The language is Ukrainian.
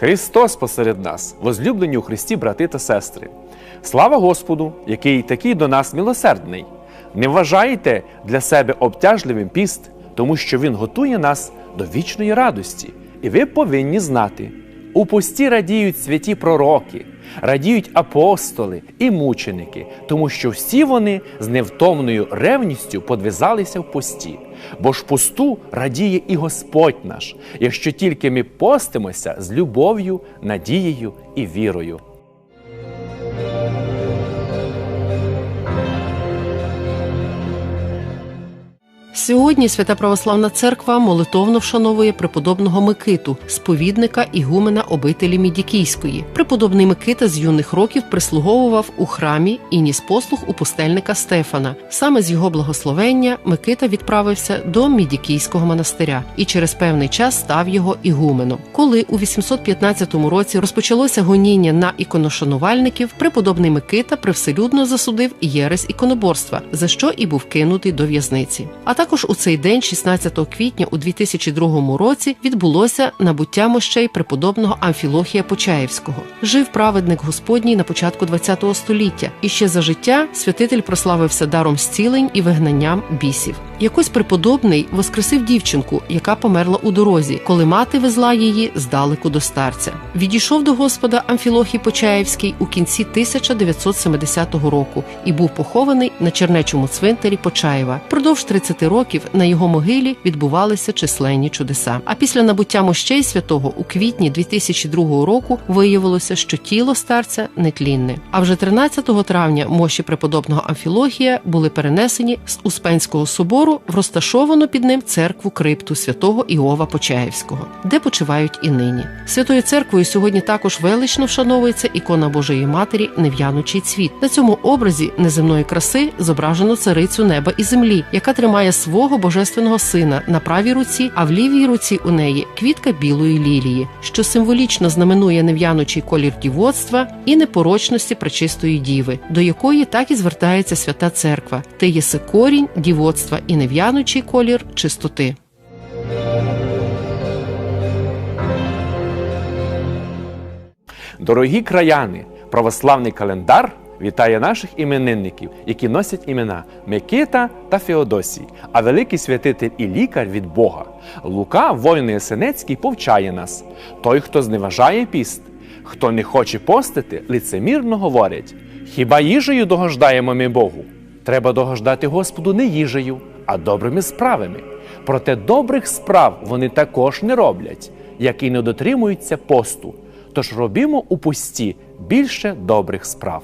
Христос посеред нас, возлюблені у Христі брати та сестри. Слава Господу, який такий до нас милосердний. Не вважайте для себе обтяжливим піст, тому що Він готує нас до вічної радості. І ви повинні знати: у пості радіють святі пророки, радіють апостоли і мученики, тому що всі вони з невтомною ревністю подвизалися в пості. Бо ж посту радіє і Господь наш, якщо тільки ми постимося з любов'ю, надією і вірою. Сьогодні Свята Православна Церква молитовно вшановує преподобного Микиту, сповідника ігумена обителі Мідікійської. Преподобний Микита з юних років прислуговував у храмі і ніс послуг у пустельника Стефана. Саме з його благословення Микита відправився до Мідікійського монастиря і через певний час став його ігуменом. Коли у 815 році розпочалося гоніння на іконошанувальників, преподобний Микита привселюдно засудив єресь іконоборства, за що і був кинутий до в'язниці. А також у цей день, 16 квітня у 2002 році, відбулося набуття мощей преподобного Амфілохія Почаєвського. Жив праведник Господній на початку ХХ століття, і ще за життя святитель прославився даром зцілень і вигнанням бісів. Якось преподобний воскресив дівчинку, яка померла у дорозі, коли мати везла її здалеку до старця. Відійшов до Господа Амфілохій Почаєвський у кінці 1970 року і був похований на чернечому цвинтарі Почаєва. Продовж 30 років на його могилі відбувалися численні чудеса. А після набуття мощей святого у квітні 2002 року виявилося, що тіло старця нетлінне. А вже 13 травня мощі преподобного Амфілохія були перенесені з Успенського собору в розташовану під ним церкву крипту святого Іова Почаєвського, де почивають і нині. Святою церквою сьогодні також велично вшановується ікона Божої Матері Нев'янучий цвіт. На цьому образі неземної краси зображено царицю неба і землі, яка тримає свого божественного сина на правій руці, а в лівій руці у неї квітка білої лілії, що символічно знаменує нев'янучий колір дівоцтва і непорочності пречистої діви, до якої так і звертається свята церква. Ти єси корінь дівоцтва і нев'янучий колір чистоти. Дорогі краяни, православний календар вітає наших іменинників, які носять імена Микита та Феодосій, а великий святитель і лікар від Бога. Лука, воїн Ясенецький, повчає нас: той, хто зневажає піст, хто не хоче постити, лицемірно говорить: хіба їжею догождаємо ми Богу? Треба догождати Господу не їжею, а добрими справами. Проте добрих справ вони також не роблять, як і не дотримуються посту. Тож робімо у пості більше добрих справ.